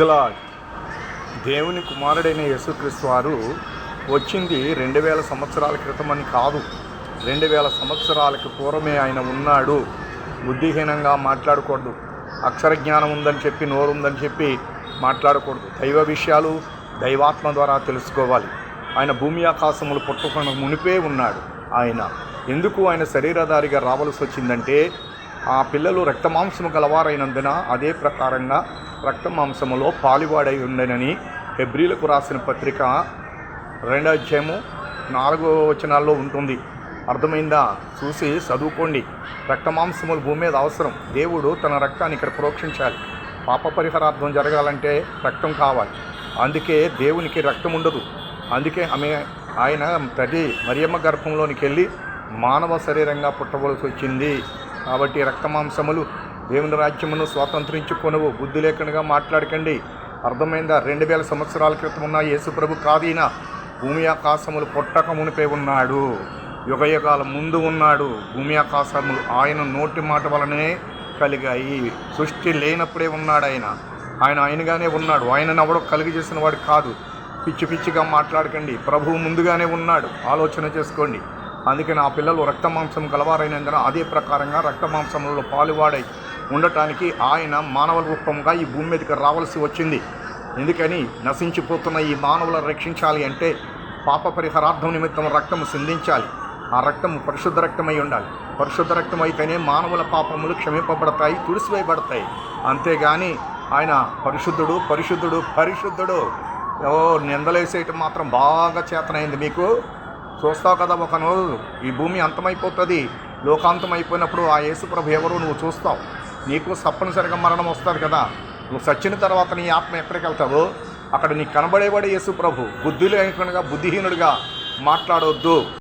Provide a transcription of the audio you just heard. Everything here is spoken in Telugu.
ప్రైజ్లా దేవుని కుమారుడైన యేసుక్రీస్తు వారు వచ్చింది రెండు వేల సంవత్సరాల క్రితం అని కాదు. రెండు వేల సంవత్సరాలకు పూర్వమే ఆయన ఉన్నాడు. బుద్ధిహీనంగా మాట్లాడకూడదు. అక్షర జ్ఞానం ఉందని చెప్పి నోరు ఉందని చెప్పి మాట్లాడకూడదు. దైవ విషయాలు దైవాత్మ ద్వారా తెలుసుకోవాలి. ఆయన భూమి ఆకాశములు పుట్టుకున్న మునిపే ఉన్నాడు ఆయన. ఎందుకు ఆయన శరీరధారిగా రావాల్సి వచ్చిందంటే ఆ పిల్లలు రక్తమాంసము గలవారైనందున అదే ప్రకారంగా రక్తమాంసములో పాలివాడై ఉండనని హెబ్రిలకు రాసిన పత్రిక రెండో అధ్యాయము నాలుగో వచనాల్లో ఉంటుంది. అర్థమైందా? చూసి చదువుకోండి. రక్తమాంసములు భూమి మీద అవసరం. దేవుడు తన రక్తాన్ని ఇక్కడ ప్రోక్షించాలి. పాప పరిహారార్థం జరగాలంటే రక్తం కావాలి. అందుకే దేవునికి రక్తం ఉండదు. అందుకే ఆమె ఆయన తల్లి మరియమ్మ గర్భంలోనికి వెళ్ళి మానవ శరీరంగా పుట్టవలసి వచ్చింది. కాబట్టి రక్తమాంసములు దేవుని రాజ్యమును స్వాతంత్రించుకొనవు. బుద్ధి లేకుండా మాట్లాడకండి. అర్థమైందా? రెండు వేల సంవత్సరాల క్రితం ఉన్న యేసుప్రభు కాదీన భూమి ఆకాశములు పుట్టక మునిపే ఉన్నాడు. యుగయుగాల ముందు ఉన్నాడు. భూమి ఆకాశములు ఆయన నోటి మాట వలనే కలిగాయి. సృష్టి లేనప్పుడే ఉన్నాడు ఆయన. ఆయన ఆయనగానే ఉన్నాడు. ఆయనను ఎవడో కలిగి చేసిన వాడు కాదు. పిచ్చి పిచ్చిగా మాట్లాడకండి. ప్రభువు ముందుగానే ఉన్నాడు. ఆలోచన చేసుకోండి. అందుకే నా పిల్లలు రక్తమాంసం గలవారైనందున అదే ప్రకారంగా రక్తమాంసంలో పాలువాడై ఉండటానికి ఆయన మానవ రూపంగా ఈ భూమి మీదకి రావాల్సి వచ్చింది. ఎందుకని? నశించిపోతున్న ఈ మానవులను రక్షించాలి అంటే పాప పరిహారార్థం నిమిత్తం రక్తము సిందించాలి. ఆ రక్తము పరిశుద్ధ రక్తమై ఉండాలి. పరిశుద్ధ రక్తం అయితేనే మానవుల పాపములు క్షమింపబడతాయి తుడిసివేయబడతాయి. అంతేగాని ఆయన పరిశుద్ధుడు పరిశుద్ధుడు పరిశుద్ధుడు. ఓ నిందలేసేయటం మాత్రం బాగా చేతనైంది మీకు. చూస్తావు కదా ఒక రోజు. ఈ భూమి అంతమైపోతుంది. లోకాంతం అయిపోయినప్పుడు ఆ యేసుప్రభు ఎవరు? నువ్వు చూస్తావు. నీకు తప్పనిసరిగా మరణం వస్తుంది కదా. నువ్వు చచ్చిన తర్వాత నీ ఆత్మ ఎక్కడికి వెళ్తావో? అక్కడ నీకు కనబడేవాడే యేసుప్రభు బుద్ధి లేకుండా బుద్ధిహీనుడిగా మాట్లాడవద్దు